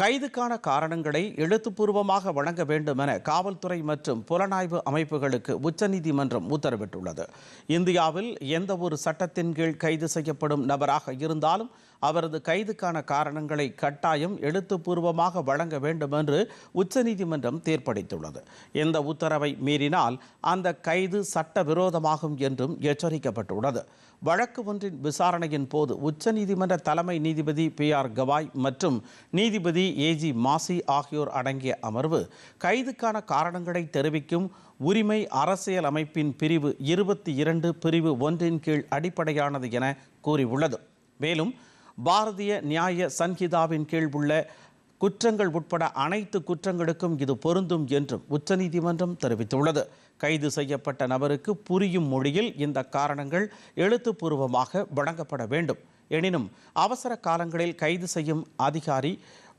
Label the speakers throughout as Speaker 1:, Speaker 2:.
Speaker 1: கைதுக்கான காரணங்களை எழுத்துப்பூர்வமாக வழங்க வேண்டும் என காவல்துறை மற்றும் புலனாய்வு அமைப்புகளுக்கு உச்சநீதிமன்றம் உத்தரவிட்டுள்ளது. இந்தியாவில் எந்த ஒரு சட்டத்தின் கீழ் கைது செய்யப்படும் நபராக இருந்தாலும் அவரது கைதுக்கான காரணங்களை கட்டாயம் எழுத்துப்பூர்வமாக வழங்க வேண்டும் என்று உச்சநீதிமன்றம் தீர்ப்பளித்துள்ளது. இந்த உத்தரவை மீறினால் அந்த கைது சட்டவிரோதமாகும் என்றும் எச்சரிக்கப்பட்டுள்ளது. வழக்கு ஒன்றின் விசாரணையின் போது உச்சநீதிமன்ற தலைமை நீதிபதி பி ஆர் கவாய் மற்றும் நீதிபதி ஏஜி மாசி ஆகியோர் அடங்கிய அமர்வு கைதுக்கான காரணங்களை தெரிவிக்கும் உரிமை அரசியல் அமைப்பின் பிரிவு இருபத்தி இரண்டு பிரிவு ஒன்றின் கீழ் அடிப்படையானது என கூறியுள்ளது. மேலும் பாரதிய நியாய சன்ஹிதாவின் கீழ் உள்ள குற்றங்கள் உட்பட அனைத்து குற்றங்களுக்கும் இது பொருந்தும் என்றும் உச்சநீதிமன்றம் தெரிவித்துள்ளது. கைது செய்யப்பட்ட நபருக்கு புரியும் மொழியில் இந்த காரணங்கள் எழுத்துப்பூர்வமாக வழங்கப்பட வேண்டும். எனினும் அவசர காலங்களில் கைது செய்யும் அதிகாரி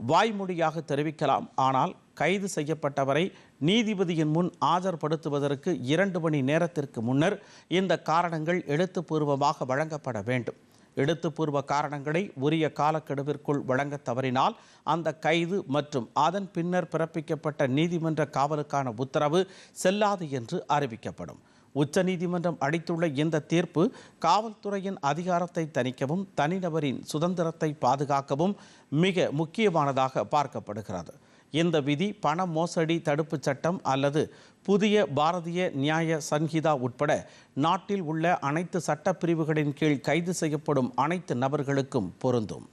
Speaker 1: வாய்மொழியாக தெரிவிக்கலாம். ஆனால் கைது செய்யப்பட்டவரை நீதிபதியின் முன் ஆஜர்படுத்துவதற்கு இரண்டு மணி நேரத்திற்கு முன்னர் இந்த காரணங்கள் எழுத்துப்பூர்வமாக வழங்கப்பட வேண்டும். எழுத்துப்பூர்வ காரணங்களை உரிய காலக்கெடுவிற்குள் வழங்க தவறினால் அந்த கைது மற்றும் அதன் பின்னர் பிறப்பிக்கப்பட்ட நீதிமன்ற காவலுக்கான உத்தரவு செல்லாது என்று அறிவிக்கப்படும். உச்சநீதிமன்றம் அளித்துள்ள இந்த தீர்ப்பு காவல்துறையின் அதிகாரத்தை தணிக்கவும் தனிநபரின் சுதந்திரத்தை பாதுகாக்கவும் மிக முக்கியமானதாக பார்க்கப்படுகிறது. இந்த விதி பண மோசடி தடுப்பு சட்டம் அல்லது புதிய பாரதிய நியாய சன்ஹிதா உட்பட நாட்டில் உள்ள அனைத்து சட்டப்பிரிவுகளின் கீழ் கைது செய்யப்படும் அனைத்து நபர்களுக்கும் பொருந்தும்.